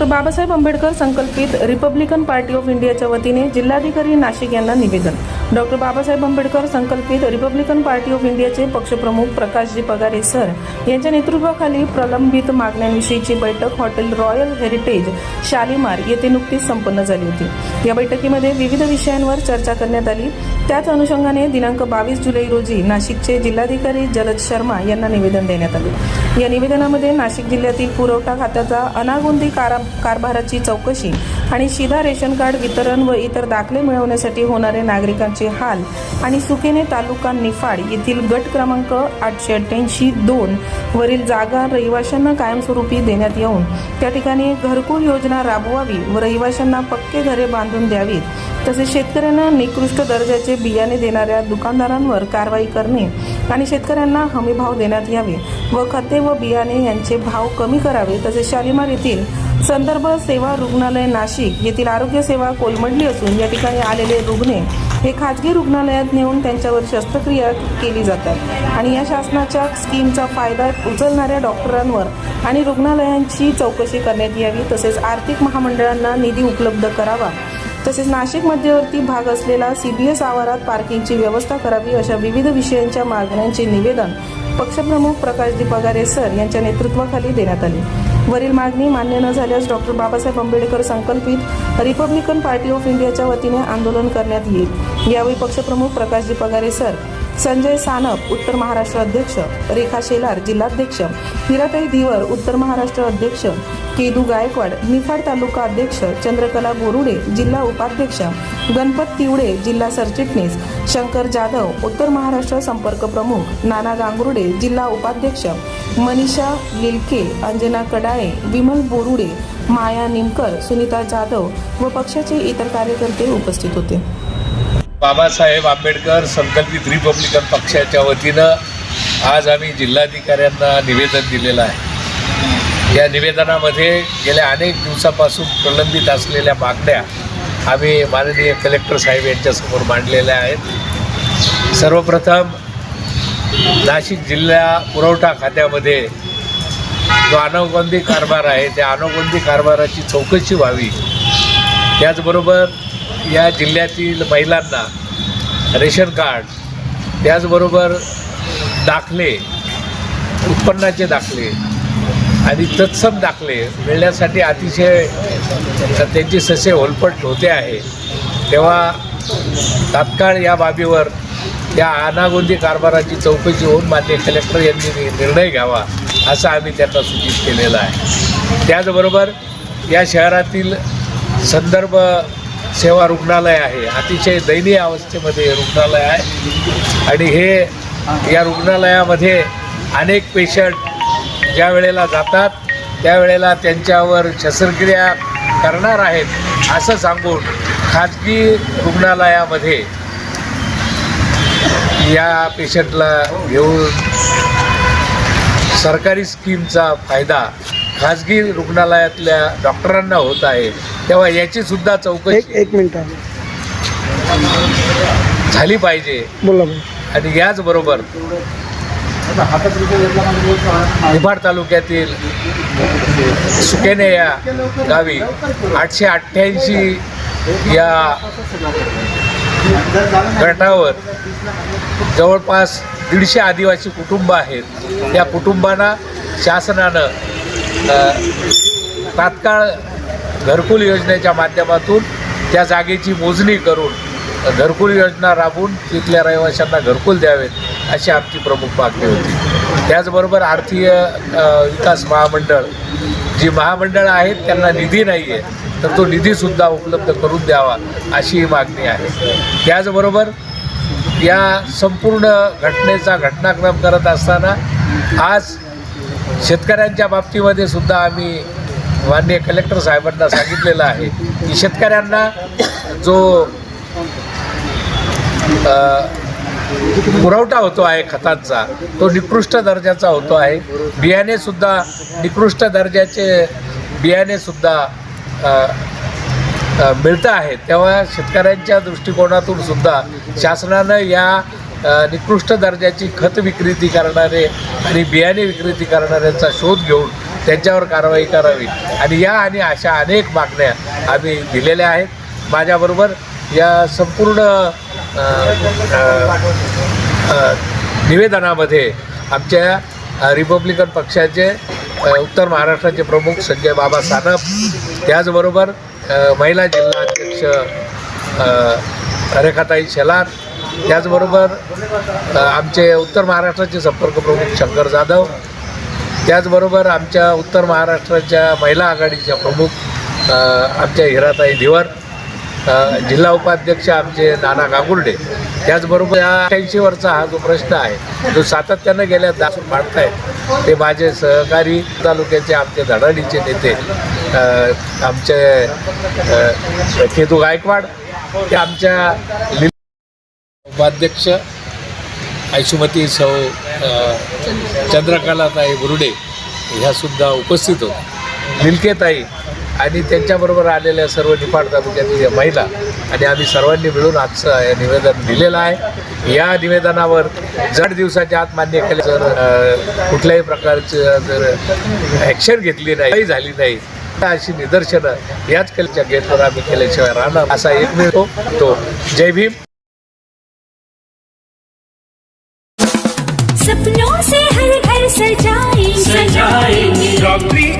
Doctor Babasaheb Ambedkar संकल्पित Republican party of इंडियाच्या वतीने जिल्हाधिकारी नाशिक यांना निवेदन. डॉक्टर बाबासाहेब आंबेडकर संकल्पित रिपब्लिकन पार्टी ऑफ इंडियाचे पक्षप्रमुख प्रकाशजी पगारे सर यांच्या नेतृत्वाखाली प्रलंबित मागण्यांविषयीची बैठक हॉटेल रॉयल हेरिटेज शालिमार येथे नुकतीच संपन्न झाली होती. या बैठकीमध्ये विविध विषयांवर चर्चा करण्यात आली. त्याच अनुषंगाने दिनांक बावीस जुलै रोजी नाशिकचे जिल्हाधिकारी जलद शर्मा यांना निवेदन देण्यात आले. या निवेदनामध्ये नाशिक जिल्ह्यातील पुरवठा खात्याचा अनागोंदी कारा कारभाराची चौकशी आणि शिधा रेशन कार्ड वितरण व इतर दाखले मिळवण्यासाठी होणारे नागरिकांचे हाल आणि सुकेने तालुका निफाड येथील गट क्रमांक आठशे अठ्ठ्याऐंशी दोन वरील जागा रहिवाशांना कायमस्वरूपी देण्यात येऊन त्या ठिकाणी घरकुल योजना राबवावी व रहिवाशांना पक्के घरे बांधून द्यावीत. तसेच शेतकऱ्यांना निकृष्ट दर्जाचे बियाणे देणाऱ्या दुकानदारांवर कारवाई करणे आणि शेतकऱ्यांना हमीभाव देण्यात यावे व खते व बियाणे यांचे भाव कमी करावे तसेच शालिमार येथील संदर्भ सेवा रुग्णालय नाशिक येथील आरोग्य सेवा कोलमडली असून या ठिकाणी आलेले रुग्णे हे खाजगी रुग्णालयात नेऊन त्यांच्यावर शस्त्रक्रिया केली जातात. आणि या शासनाच्या स्कीमचा फायदा उचलणाऱ्या डॉक्टरांवर आणि रुग्णालयांची चौकशी करण्यात यावी तसेच आर्थिक महामंडळांना निधी उपलब्ध करावा तसेच नाशिक मध्यवर्ती भाग असलेला सी बी एस आवारात पार्किंगची व्यवस्था करावी अशा विविध विषयांच्या मागण्यांचे निवेदन पक्षप्रमुख प्रकाश पगारे सर यांच्या नेतृत्वाखाली देण्यात आले. वरील मागणी मान्य न झाल्यास डॉक्टर बाबासाहेब आंबेडकर संकल्पित रिपब्लिकन पार्टी ऑफ इंडियाच्या वतीने आंदोलन करण्यात येईल. यावेळी पक्षप्रमुख प्रकाशजी पगारे सर. संजय सानप उत्तर महाराष्ट्र अध्यक्ष रेखा शेलार जिल्हाध्यक्ष हिराताई धीवर उत्तर महाराष्ट्र अध्यक्ष केदू गायकवाड निफाड तालुका अध्यक्ष चंद्रकला बोरुडे जिल्हा उपाध्यक्ष गणपत तिवडे जिल्हा सरचिटणीस शंकर जाधव उत्तर महाराष्ट्र संपर्क प्रमुख नाना गांगुर्डे जिल्हा उपाध्यक्ष मनीषा लिलके अंजना कडाळे विमल बोरुडे माया निमकर सुनीता जाधव व पक्षाचे इतर कार्यकर्ते उपस्थित होते. बाबासाहेब आंबेडकर संकल्पित रिपब्लिकन पक्षाच्या वतीनं आज आम्ही जिल्हाधिकाऱ्यांना निवेदन दिलेलं आहे. या निवेदनामध्ये गेल्या अनेक दिवसापासून प्रलंबित असलेल्या मागण्या आम्ही माननीय कलेक्टर साहेब यांच्यासमोर मांडलेल्या आहेत. सर्वप्रथम नाशिक जिल्हा पुरवठा खात्यामध्ये जो अनागोंदी कारभार आहे त्या अनागोंदी कारभाराची चौकशी व्हावी. त्याचबरोबर या जिल्ह्यातील महिलांना रेशन कार्ड त्याचबरोबर दाखले उत्पन्नाचे दाखले आणि तत्सम दाखले मिळण्यासाठी अतिशय त्यांची ससे होलपट होते आहे. तेव्हा तात्काळ या बाबीवर या अनागोंदी कारभाराची चौकशी होऊन मान्य कलेक्टर यांनी निर्णय घ्यावा असं आम्ही त्यांना सूचित केलेलं आहे. त्याचबरोबर या शहरातील संदर्भ सेवा रुग्णालय आहे. अतिशय दयनीय अवस्थेमध्ये रुग्णालय आहे. आणि हे या रुग्णालयामध्ये अनेक पेशंट ज्या वेळेला जातात त्यावेळेला त्यांच्यावर शस्त्रक्रिया करणार आहेत असं सांगून खाजगी रुग्णालयामध्ये या पेशंटला घेऊन सरकारी स्कीमचा फायदा खाजगी रुग्णालयातल्या डॉक्टरांना होत आहे. तेव्हा याची सुद्धा चौकशी एक मिनिट. झाली पाहिजे. बोला आणि याचबरोबर निफाड तालुक्यातील सुकेने या गावी आठशे अठ्ठ्याऐंशी या गटावर जवळपास दीडशे आदिवासी कुटुंब आहेत. या कुटुंबांना शासनानं तात्काळ घरकुल योजनेच्या माध्यमातून त्या जागेची मोजणी करून घरकुल योजना राबवून तिथल्या रहिवाशांना घरकुल द्यावेत अशी आमची प्रमुख मागणी होती. त्याचबरोबर आर्थिक विकास महामंडळ जी महामंडळं आहेत त्यांना निधी नाही आहे तर तो निधीसुद्धा उपलब्ध करून द्यावा अशी ही मागणी आहे. त्याचबरोबर या संपूर्ण घटनेचा घटनाक्रम करत असताना आज शेतकऱ्यांच्या बाबतीमध्ये सुद्धा आम्ही माननीय कलेक्टर साहेबांना सांगितलेलं आहे की शेतकऱ्यांना जो पुरवठा होतो आहे खतांचा तो निकृष्ट दर्जाचा होतो आहे. बियाणेसुद्धा निकृष्ट दर्जाचे बियाणेसुद्धा मिळतं आहे. तेव्हा शेतकऱ्यांच्या दृष्टिकोनातून सुद्धा शासनानं या निकृष्ट दर्जाची खत विक्रेती करणारे आणि बियाणे विक्रेती करणाऱ्यांचा शोध घेऊन त्यांच्यावर कारवाई करावी. आणि या आणि अशा अनेक मागण्या आम्ही दिलेल्या आहेत. माझ्याबरोबर या संपूर्ण निवेदनामध्ये आमच्या रिपब्लिकन पक्षाचे उत्तर महाराष्ट्राचे प्रमुख संजय बाबा सानप त्याचबरोबर महिला जिल्हा अध्यक्ष रेखाताई शेलार त्याचबरोबर आमचे उत्तर महाराष्ट्राचे संपर्क प्रमुख शंकर जाधव त्याचबरोबर आमच्या उत्तर महाराष्ट्राच्या महिला आघाडीच्या प्रमुख आमच्या हिराताई धिवर जिल्हा उपाध्यक्ष आमचे नाना गांगुर्डे. त्याचबरोबर या अठ्ठ्याऐंशीवरचा हा जो प्रश्न आहे जो सातत्यानं गेल्या दासून मांडतायत ते माझे सहकारी तालुक्याचे आमचे धडाडीचे नेते आमचे केतू गायकवाड ते आमच्या उपाध्यक्ष आयशुमती सौ चंद्रकलाताई बुरुडे ह्यासुद्धा उपस्थित होत्या निलकेताई आणि त्यांच्याबरोबर आलेल्या सर्व निफाड तालुक्यातील महिला आणि आम्ही सर्वांनी मिळून आजचं हे निवेदन दिलेलं आहे. या निवेदनावर जड दिवसाच्या आत मान्य केलं जर कुठल्याही प्रकारचं जर ॲक्शन घेतली नाही काही झाली नाही तर अशी निदर्शनं याच कलेच्या गेटवर आम्ही केल्याशिवाय राहणार. असा एक मिळतो. तो जय भीम.